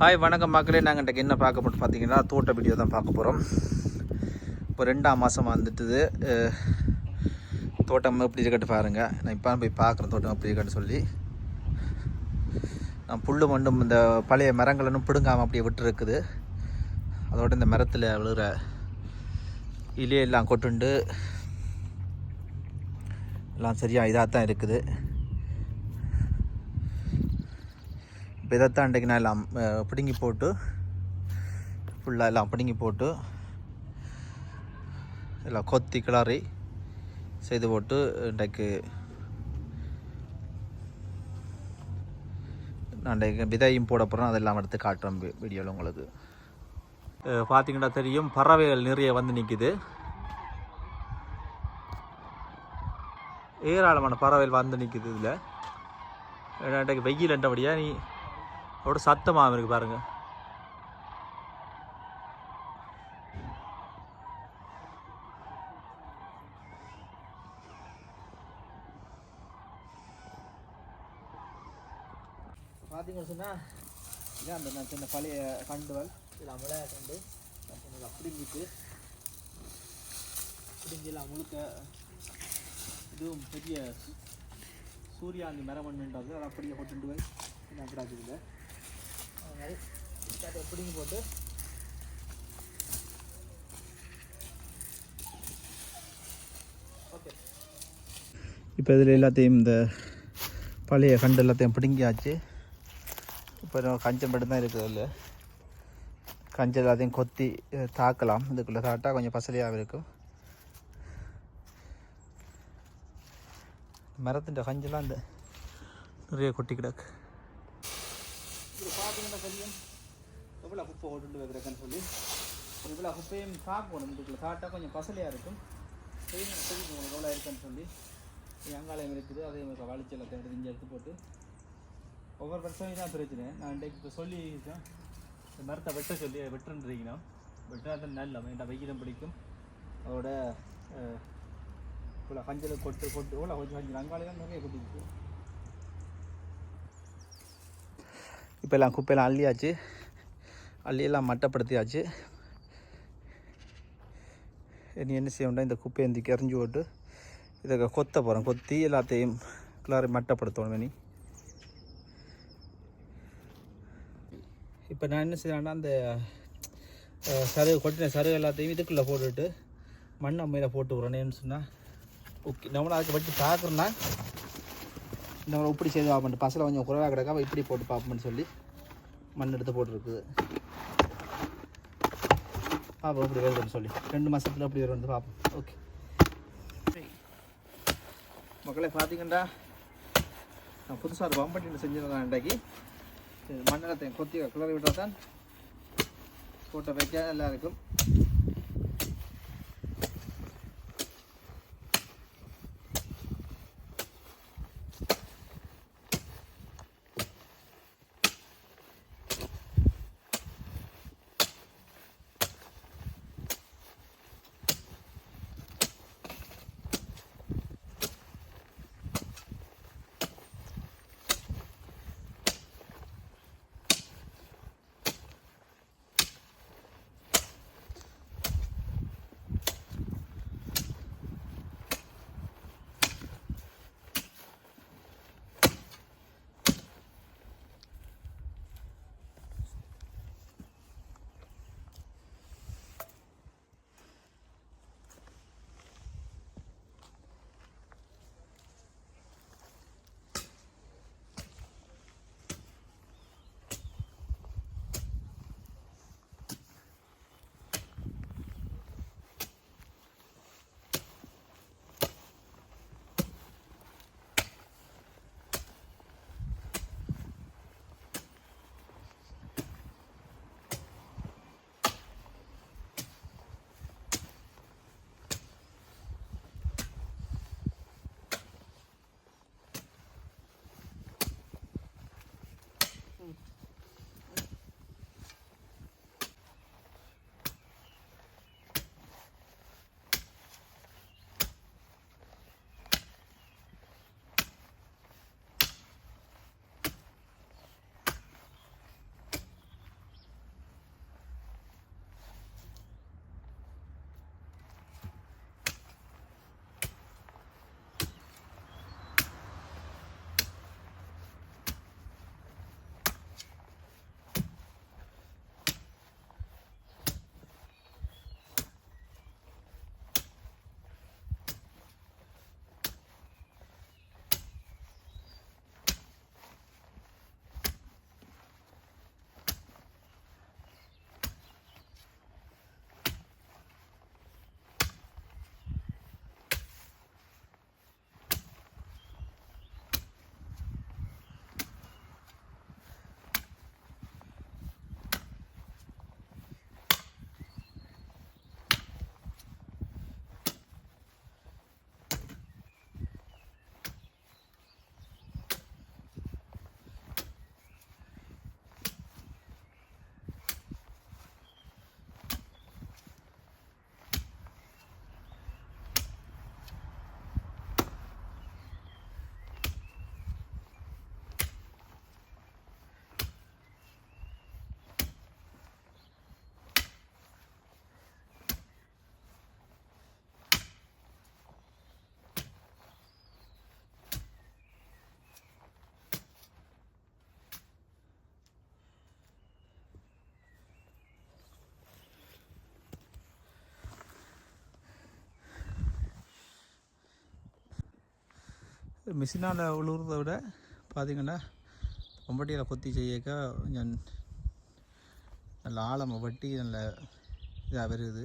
Hi வணக்கம் மக்களே. நாங்கள் இன்றைக்கு என்ன பார்க்க போட்டு பார்த்தீங்கன்னா தோட்ட வீடியோ தான் பார்க்க போகிறோம் இப்போ ரெண்டாம் மாதம் வந்துட்டுது. தோட்டம் எப்படி இருக்கட்டு பாருங்கள் நான் இப்போ போய் பார்க்குறேன் தோட்டம் எப்படி இருக்கட்டு சொல்லி. நான் புல்லு மண்டும் இந்த பழைய மரங்களும் பிடுங்காமல் அப்படியே விட்டுருக்குது. அதோட இந்த மரத்தில் விழுகிற இலையெல்லாம் கொட்டுண்டு எல்லாம் சரியாக இதாக தான் இருக்குது. இப்போ இதைத்தான் நான் எல்லாம் பிடுங்கி போட்டு ஃபுல்லாக எல்லாம் பிடுங்கி போட்டு எல்லாம் கொத்தி கிளறி செய்து போட்டு இன்றைக்கு நான் விதையும் போட போகிறேன் அதெல்லாம் எடுத்து காட்டுறேன் வீடியோவில் உங்களுக்கு. பார்த்தீங்கன்னா தெரியும் பறவைகள் நிறைய வந்து நிற்கிது ஏராளமான பறவைகள் வந்து நிற்கிது இதில். இன்றைக்கு வெயில் என்றபடியாக நீ அதோட சத்தமாக இருக்கு பாருங்க. பார்த்தீங்கன்னு சொன்னால் இதான் அந்த நான் சின்ன பழைய கண்டுவல் இதில் மிளகா கண்டு நான் சொன்னது பிடுங்கிட்டு அப்படிங்கலாம் முழுக்க இதுவும் பெரிய சு- சூரியாந்தி மரமண்ணுன்றது அது அப்படியே போட்டு போய் நான் கிடாக்குதுங்க மாதிரி. அதை போட்டு. ஓகே இப்போ இதில் எல்லாத்தையும் இந்த பழைய கண்டு எல்லாத்தையும் பிடுங்கியாச்சு. இப்போ நம்ம கஞ்சம் மட்டும்தான் இருக்குது அதில். கஞ்சம் எல்லாத்தையும் கொத்தி தாக்கலாம். இதுக்குள்ளே தாட்டா கொஞ்சம் பசலியாக இருக்கும். மரத்தின் கஞ்செல்லாம் இந்த நிறைய கொட்டி கிடக்கு இது பார்த்தீங்கன்னா எவ்வளோ குப்பை ஓட்டு வைக்கிறேன்னு சொல்லி. இவ்வளோ குப்பையும் சாப்பிடணும். இதுக்குள்ள சாப்பிட்டா கொஞ்சம் பசலையாக இருக்கும். தெரியும் உங்களுக்கு எவ்வளோ இருக்குன்னு சொல்லி. அங்காலயம் இருக்குது. அதே மாதிரி வலிச்சலத்தை எடுத்து எடுத்து போட்டு. ஒவ்வொரு பிரச்சனையும் தான் பிரச்சனை. நான் இன்றைக்கு இப்போ சொல்லி இந்த மரத்தை வெட்ட சொல்லி வெட்டுன்றீங்கன்னா வெட்டினா தான் நல்ல. ஏன்டா வெயிலும் பிடிக்கும். அதோட இவ்வளோ கஞ்சல் கொட்டு கொட்டு இவ்வளோ கொஞ்சம் கஞ்சல் அங்காலையும் நிறைய கொட்டிருக்கு இப்போ எல்லாம் குப்பையெல்லாம் அள்ளியாச்சு. அள்ளியெல்லாம் மட்டப்படுத்தியாச்சு. இனி என்ன செய்யணும்னா இந்த குப்பையை வந்து கெறிஞ்சு போட்டு இதை கொத்த போகிறோம் கொத்தி எல்லாத்தையும் கிளாரி மட்டப்படுத்தணும் இனி. இப்போ நான் என்ன செய்யறேன்னா அந்த சருகு கொட்டின சருகு எல்லாத்தையும் இதுக்குள்ளே போட்டுட்டு மண் அம்மையில் போட்டு விட்றேன்னு சொன்னால் ஓகே. நம்மளும் அதுக்கு பற்றி பார்க்குறோன்னா நம்ம இப்படி செய்து பார்ப்போம். பசலை கொஞ்சம் குறைவாக கிடக்காம இப்படி போட்டு பார்ப்போம்னு சொல்லி மண் எடுத்து போட்டுருக்குது. பார்ப்போம் இப்படி வருதுன்னு சொல்லி. ரெண்டு மாதத்தில் அப்படி வருது பார்ப்போம். ஓகே மக்களை பார்த்தீங்கன்னா நான் புதுசாக ஒரு பம்பட்டி செஞ்சிருந்தேன் இன்றைக்கு இது மண்ணெல்லாம் கொத்தி கிளறி விட்டால் தான் போட்ட வைக்க நல்லா மிஷினால் உழுவுறத விட பார்த்தீங்கன்னா பொம்பட்டியில் கொத்தி செய்யக்க கொஞ்சம் நல்ல ஆழமாக வட்டி நல்ல இதாக வருது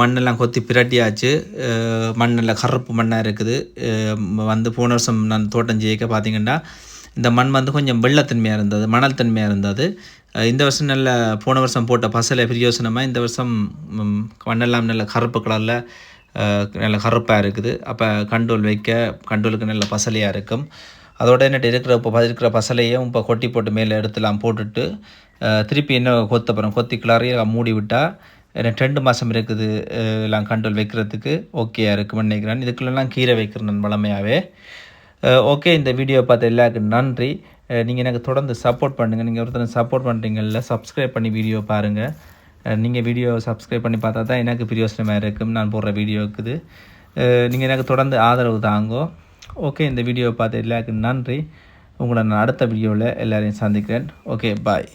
மண்ணெல்லாம் கொத்தி பிரட்டியாச்சு. மண்ணில் கருப்பு மண்ணாக இருக்குது. வந்து போன வருஷம் நான் தோட்டம் செய்யக்க பார்த்தீங்கன்னா இந்த மண் வந்து கொஞ்சம் வெள்ளத்தன்மையாக இருந்தது மணல் தன்மையாக இருந்தது இந்த வருஷம் நல்ல போன வருஷம் போட்ட பசலை பிரயோசனமாக இந்த வருஷம் மண்ணெல்லாம் நல்ல கருப்பு கலரில் நல்ல கருப்பாக இருக்குது. அப்போ கண்டோல் வைக்க கண்டோலுக்கு நல்ல பசலையாக இருக்கும். அதோட என்ன இருக்கிற இப்போ இருக்கிற பசலையும் இப்போ கொட்டி போட்டு மேலே எடுத்துலாம் போட்டுட்டு திருப்பி என்ன கொத்த போகிறோம் கொத்தி கிளறி மூடி விட்டால் ரெண்டு மாதம் இருக்குது எல்லாம் கண்ட்ரோல் வைக்கிறதுக்கு. ஓகேயா இருக்குமென்னு நினைக்கிறேன். இதுக்குள்ளெல்லாம் கீரை வைக்கிறேன் நான் வளமையாகவே ஓகே இந்த வீடியோ பார்த்த எல்லாருக்கும் நன்றி. நீங்கள் எனக்கு தொடர்ந்து சப்போர்ட் பண்ணுங்கள் நீங்கள் ஒருத்தர் சப்போர்ட் பண்ணுறீங்கல்ல சப்ஸ்கிரைப் பண்ணி வீடியோ பாருங்கள் நீங்கள் வீடியோ சப்ஸ்கிரைப் பண்ணி பார்த்தா தான் எனக்கு பிரியோசனமாக இருக்கும். நான் போடுற வீடியோ இருக்குது நீங்கள் எனக்கு தொடர்ந்து ஆதரவு தாங்கோ. ஓகே இந்த வீடியோ பார்த்த எல்லாருக்கும் நன்றி. உங்களை நான் அடுத்த வீடியோவில் எல்லோரையும் சந்திக்கிறேன். Okay bye